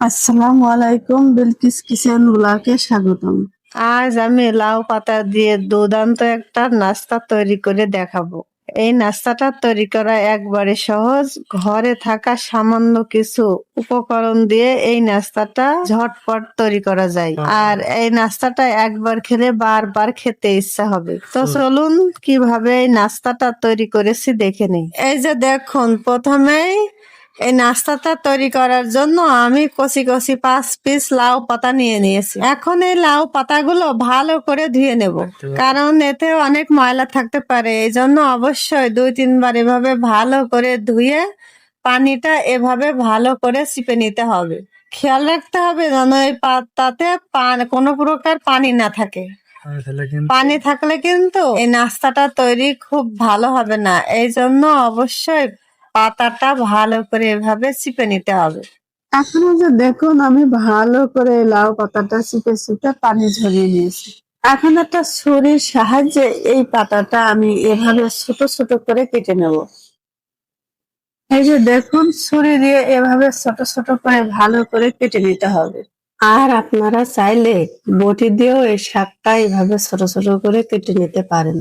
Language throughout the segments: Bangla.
আসসালামু আলাইকুম বিলকিস কিচেন ব্লগে স্বাগতম। আজ আমি লাউ পাতা দিয়ে দুর্দান্ত একটা নাস্তা তৈরি করে দেখাবো। এই নাস্তাটা তৈরি করা একবারে সহজ ঘরে থাকা সামান্য কিছু উপকরণ দিয়ে এই নাস্তাটা ঝটপট তৈরি করা যায়। আর এই নাস্তাটা একবার খেলে বারবার খেতে ইচ্ছা হবে। তো চলুন কীভাবে এই নাস্তাটা তৈরি করেছি দেখে নেই। এই যে দেখুন প্রথমেই এই নাস্তাটা তৈরি করার জন্য আমি কচি কচি পাঁচ পিস লাউ পাতা নিয়ে নিয়েছি। এখন এই লাউ পাতাগুলো ভালো করে ধুয়ে নেব। কারণ এতে অনেক ময়লা থাকতে পারে। এই জন্য অবশ্যই দুই তিনবার এভাবে ভালো করে ধুয়ে পানিটা এভাবে ভালো করে চিপে নিতে হবে। খেয়াল রাখতে হবে যেন এই পাতাতে কোনো প্রকার পানি না থাকে। পানি থাকলে কিন্তু এই নাস্তাটা তৈরি খুব ভালো হবে না। এই জন্য অবশ্যই পাতাটা ভালো করে এভাবে চিপে নিতে হবে। এখন যে দেখুন, আমি ভালো করে লাউ পাতাটা চিপে চিপে পানি ঝরিয়ে নিয়েছি। এখন একটা ছুরির সাহায্যে এই পাতাটা আমি এভাবে ছোট ছোট করে কেটে নেব। এই যে দেখুন, ছুরি দিয়ে এভাবে ছোট ছোট করে ভালো করে কেটে নিতে হবে। আর আপনারা চাইলে বটি দিয়েও এই শাকটা এইভাবে ছোট ছোট করে কেটে নিতে পারেন।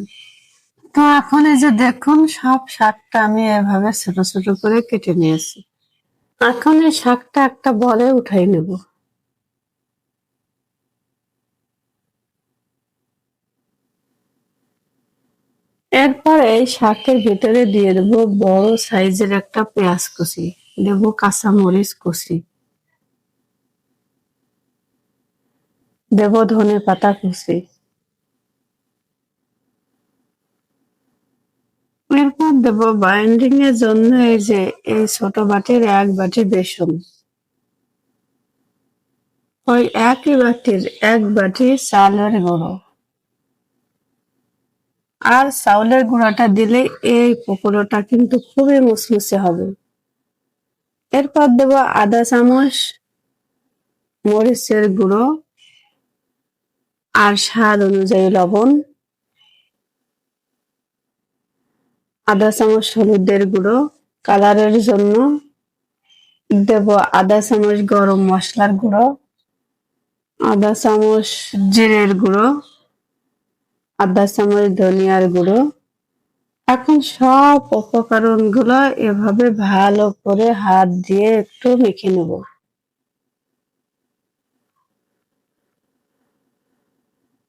তো এখন এই যে দেখুন, সব শাকটা আমি এভাবে ছোট ছোট করে কেটে নিয়েছি। এখন এই শাকটা একটা বলে উঠাই নেব। এরপর এই শাকের ভেতরে দিয়ে দেব বড় সাইজের একটা পেঁয়াজ কুচি, দেব কাঁচা মরিচ কুচি, দেব ধনে পাতা কুচি এরপর দেব বাইন্ডিং এর জন্য এই যে, এই ছোট বাটির এক বাটি বেসন। ওই একই বাটির এক বাটি চালের গুঁড়ো। আর চাউলের গুঁড়াটা দিলে এই পকোড়াটা কিন্তু খুবই মুসমুসে হবে। এরপর দেব আধা চামচ, মরিচের গুঁড়ো, আর স্বাদ অনুযায়ী লবণ। আধা চামচ হলুদের গুঁড়ো, কালারের জন্য দেব আধা চামচ গরম মশলার গুঁড়ো আধা চামচ জিরের গুঁড়ো আধা চামচ ধনিয়ার গুঁড়ো। এখন সব উপকরণগুলো এভাবে ভালো করে হাত দিয়ে একটু মেখে নেব।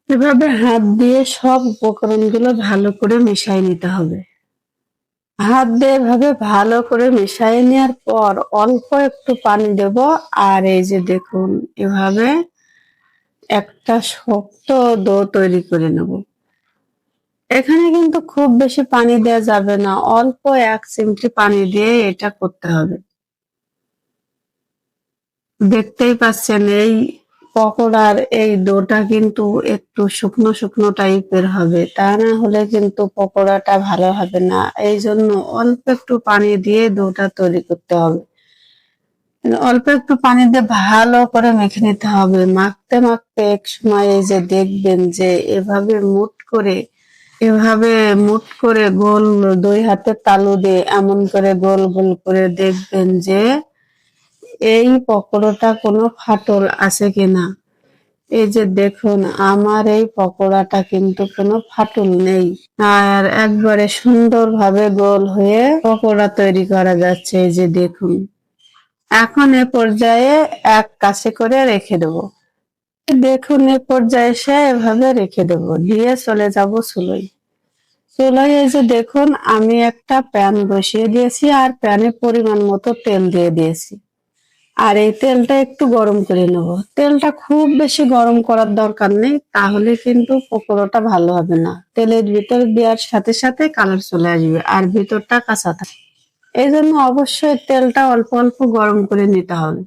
এভাবে হাত দিয়ে সব উপকরণগুলো ভালো করে মিশাই নিতে হবে। হাত দিয়ে এভাবে ভালো করে মিশিয়ে নেওয়ার পর অল্প একটু পানি দেব। আর এই যে দেখুন, এভাবে একটা শক্ত দো তৈরি করে নেব। এখানে কিন্তু খুব বেশি পানি দেওয়া যাবে না, অল্প এক চিমটি পানি দিয়ে এটা করতে হবে। দেখতেই পাচ্ছেন এই পকোড়ার এই ডোটা কিন্তু একটু শুকনো শুকনো টাইপের হবে। তা না হলে কিন্তু পকোড়াটা ভালো হবে না। এই জন্য অল্প একটু পানি দিয়ে ডোটা তৈরি করতে হবে। অল্প একটু পানি দিয়ে ভালো করে মেখে নিতে হবে। মাখতে মাখতে এক সময় এই যে দেখবেন যে এভাবে মুট করে, এভাবে মুট করে গোল দুই হাতে তালু দিয়ে এমন করে গোল গোল করে দেখবেন যে এই পকোড়াটা কোনো ফাটল আছে কিনা? এই যে দেখুন, আমার এই পকোড়াটা কিন্তু কোনো ফাটল নেই। আর একবারে সুন্দরভাবে গোল হয়ে পকোড়া তৈরি করা যাচ্ছে, এই যে দেখুন। এখন এ পর্যায়ে এক কাছে করে রেখে দেব। দেখুন, এ পর্যায়ে সে এভাবে রেখে দেব। দিয়ে চলে যাব চুলোই চুলোই এই যে দেখুন, আমি একটা প্যান বসিয়ে দিয়েছি আর প্যানে পরিমাণ মতো তেল দিয়ে দিয়েছি। আর এই তেলটা একটু গরম করে নেব। তেলটা খুব বেশি গরম করার দরকার নেই, তাহলে কিন্তু পকোড়াটা ভালো হবে না। তেলের ভিতর দেওয়ার সাথে সাথে কালার চলে আসবে আর ভিতরটা কাঁচা থাকে। এই জন্য অবশ্যই তেলটা অল্প অল্প গরম করে নিতে হবে।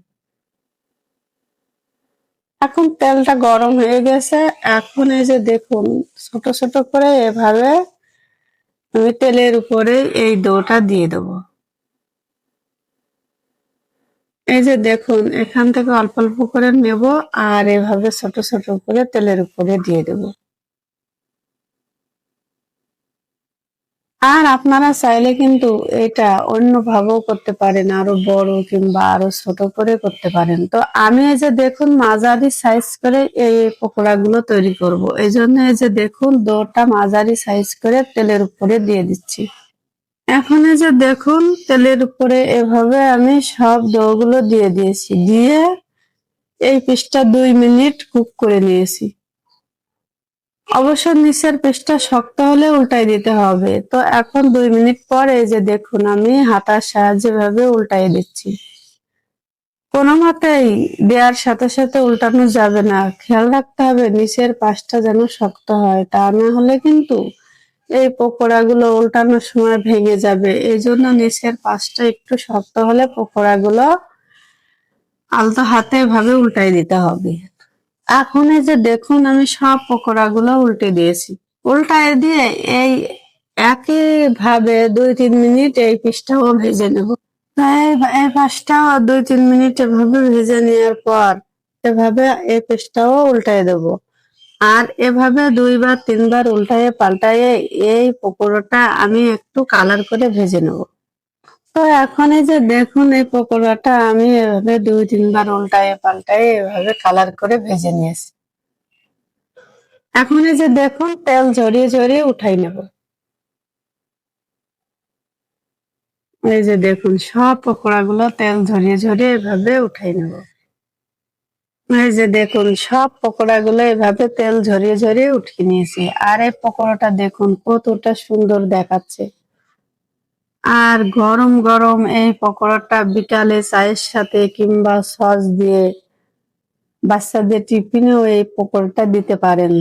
এখন তেলটা গরম হয়ে গেছে। এখন এই যে দেখুন, ছোট ছোট করে এভাবে আমি তেলের উপরে এই দোটা দিয়ে দেবো। এই যে দেখুন, এখান থেকে অল্প অল্প করে নেব আর এভাবে ছোট ছোট করে তেলের উপরে দিয়ে দেব। আর আপনারা চাইলে কিন্তু এটা অন্যভাবেও করতে পারেন, আরও বড় কিংবা আরও ছোট করে করতে পারেন। তো আমি এই যে দেখুন মাঝারি সাইজ করে এই পকোড়া গুলো তৈরি করব। এই জন্য এই যে দেখুন, দোটা মাঝারি সাইজ করে তেলের উপরে দিয়ে দিচ্ছি। এখন এই যে দেখুন, তেলের উপরে এভাবে আমি সব ডোগুলো দিয়ে দিয়েছি। দিয়ে এই পিসটা দুই মিনিট কুক করে নিয়েছি। অবশ্য নিচের পিসটা শক্ত হলে উল্টাই দিতে হবে। তো এখন দুই মিনিট পর যে দেখুন, আমি হাতার সাহায্যে ভাবে উল্টাই দিচ্ছি। কোনো মতেই দেওয়ার সাথে সাথে উল্টানো যাবে না। খেয়াল রাখতে হবে নিচের পাশটা যেন শক্ত হয়, তা না হলে কিন্তু এই পকোড়াগুলো উল্টানোর সময় ভেঙে যাবে। এই জন্য নিচের পাশটা একটু শক্ত হলে পকোড়াগুলো আলতো হাতে ভাবে উল্টাই দিতে হবে। এখন এই যে দেখুন, আমি সব পকোড়াগুলো উল্টে দিয়েছি। উল্টায় দিয়ে এই একই ভাবে দুই তিন মিনিট এই পিসটাও ভেজে নেব। এই পাশটাও দুই তিন মিনিট এভাবে ভেজে নেওয়ার পর এভাবে এই পিসটাও উল্টায় দেব। আর এভাবে দুইবার, তিনবার উল্টায়ে পাল্টায়ে এই পকোড়াটা আমি একটু কালার করে ভেজে নেব। তো এখন এই যে দেখুন, এই পকোড়াটা আমি এভাবে দুই, তিনবার উল্টায়ে পাল্টায়ে এভাবে কালার করে ভেজে নিয়েছি। এখন এই যে দেখুন, তেল ঝরিয়ে ঝরিয়ে উঠাই নেব। এই যে দেখুন, সব পকোড়াগুলো তেল ঝরিয়ে ঝরিয়ে এভাবে উঠাই নেব। এই যে দেখুন, সব পকোড়া গুলো এভাবে তেল ঝরিয়ে ঝরিয়ে উঠিয়ে নিয়েছি। আর এই পকোড়াটা দেখুন, কতটা সুন্দর দেখাচ্ছে। আর গরম গরম এই পকোড়াটা বিকালে চায়ের সাথে কিংবা সস দিয়ে বাচ্চাদের টিফিনেও এই পকোড়াটা দিতে পারেন।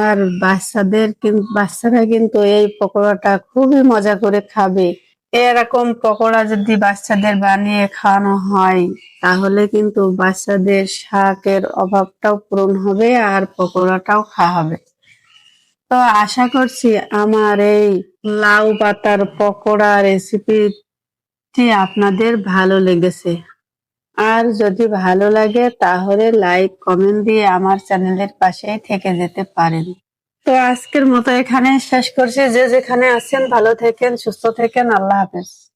আর বাচ্চাদের বাচ্চারা কিন্তু এই পকোড়াটা খুবই মজা করে খাবে। এরকম পকোড়া যদি বাচ্চাদের বানিয়ে খাওয়ানো হয় তাহলে কিন্তু বাচ্চাদের শাকের অভাবটাও পূরণ হবে আর পকোড়াটাও খাওয়া হবে। তো আশা করছি আমার এই লাউ পাতার পকোড়া রেসিপিটি আপনাদের ভালো লেগেছে। আর যদি ভালো লাগে তাহলে লাইক, কমেন্ট দিয়ে আমার চ্যানেলের পাশেই থেকে যেতে পারেন। তো আজকের মতো এখানে শেষ করছি। যে যেখানে আছেন ভালো থেকেন, সুস্থ থেকেন। আল্লাহ হাফেজ।